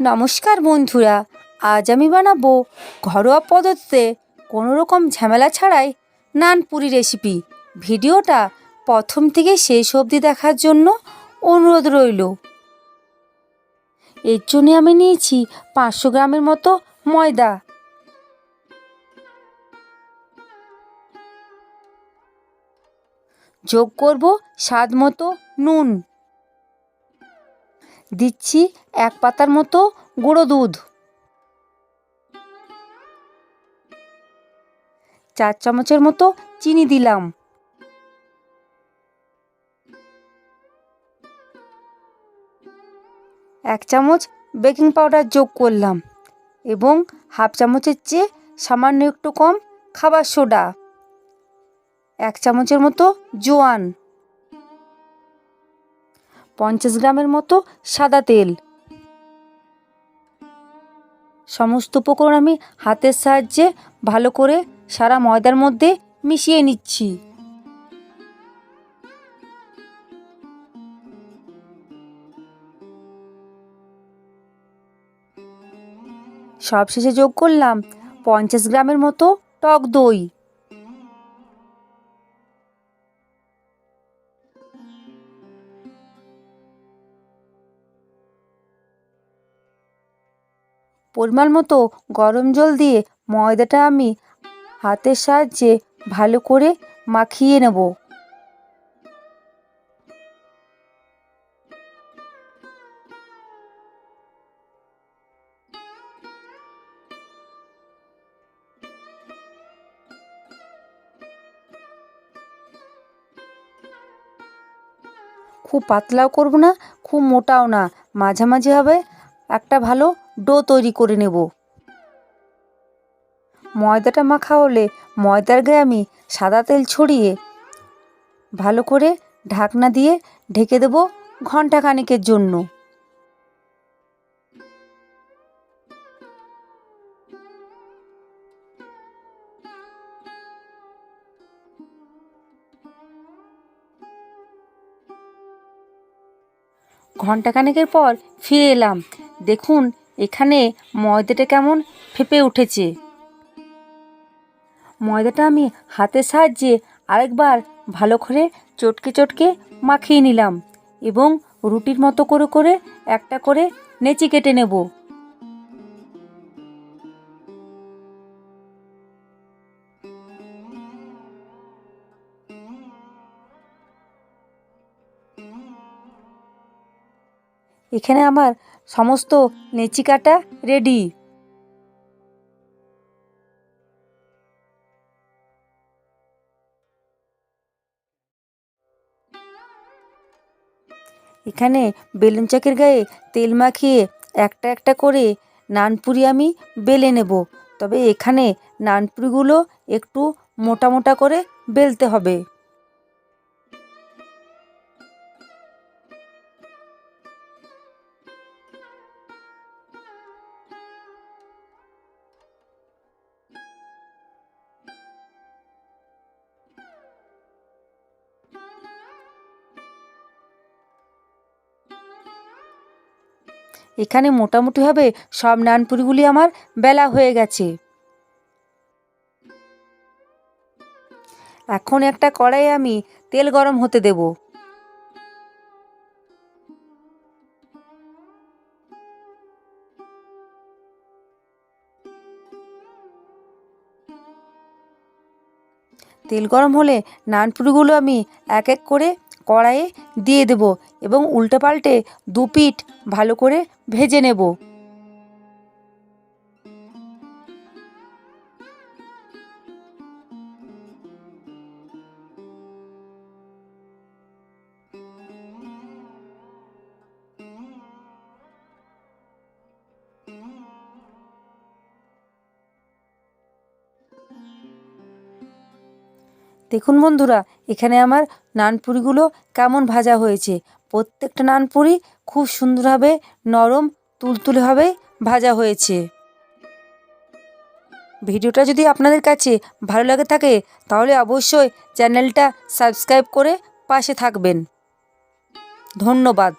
নমস্কার বন্ধুরা, আজ আমি বানাবো ঘরোয়া পদ্ধতিতে কোনো রকম ঝামেলা ছাড়াই নানপুরি রেসিপি ভিডিওটা প্রথম থেকে শেষ অবধি দেখার জন্য অনুরোধ রইল। এর জন্য আমি নিয়েছি পাঁচশো গ্রামের মতো ময়দা। যোগ করব স্বাদ মতো নুন। দিচ্ছি এক পাতার মতো গুঁড়ো দুধ। চার চামচের মতো চিনি দিলাম। এক চামচ বেকিং পাউডার যোগ করলাম এবং হাফ চামচের চেয়ে সামান্য একটু কম খাবার সোডা। এক চামচের মতো জোয়ান। পঞ্চাশ গ্রামের মতো সাদা তেল। সমস্ত উপকরণ আমি হাতের সাহায্যে ভালো করে সারা ময়দার মধ্যে মিশিয়ে নিচ্ছি। সবশেষে যোগ করলাম পঞ্চাশ গ্রামের মতো টক দই। পরিমাণ মতো গরম জল দিয়ে ময়দাটা আমি হাতের সাহায্যে ভালো করে মাখিয়ে নেব। খুব পাতলাও করব না, খুব মোটাও না, মাঝামাঝি হবে, একটা ভালো ডো তৈরি করে নেব। ময়দাটা মাখা হলে ময়দার গায়ে আমি সাদা তেল ছড়িয়ে ভালো করে ঢাকনা দিয়ে ঢেকে দেবো ঘণ্টা খানিকের জন্য। ঘন্টাখানেকের পর ফিরে এলাম। দেখুন এখানে ময়দাটা কেমন ফেপে উঠেছে। ময়দাটা আমি হাতের সাহায্যে আরেকবার ভালো করে চটকে চটকে মাখিয়ে নিলাম এবং রুটির মতো করে করে একটা করে নেচি কেটে নেব। এখানে আমার সমস্ত নেচিকাটা রেডি। এখানে বেলুন চাকের গায়ে তেল মাখিয়ে একটা একটা করে নানপুরি আমি বেলে নেব। তবে এখানে নানপুরিগুলো একটু মোটা মোটা করে বেলতে হবে। এখানে মোটামুটিভাবে সব নানপুরিগুলি আমার বেলা হয়ে গেছে। এখন একটা কড়াই আমি তেল গরম হতে দেব। তেল গরম হলে নানপুরিগুলো আমি এক এক করে কড়াইয়ে দিয়ে দেব এবং উল্টে পাল্টে দু পিঠ ভালো করে ভেজে নেব। দেখুন বন্ধুরা, এখানে আমার নানপুরিগুলো কেমন ভাজা হয়েছে। প্রত্যেকটা নানপুরি খুব সুন্দরভাবে নরম, তুলতুলেভাবে ভাজা হয়েছে। ভিডিওটা যদি আপনাদের কাছে ভালো লাগে থাকে, তাহলে অবশ্যই চ্যানেলটা সাবস্ক্রাইব করে পাশে থাকবেন। ধন্যবাদ।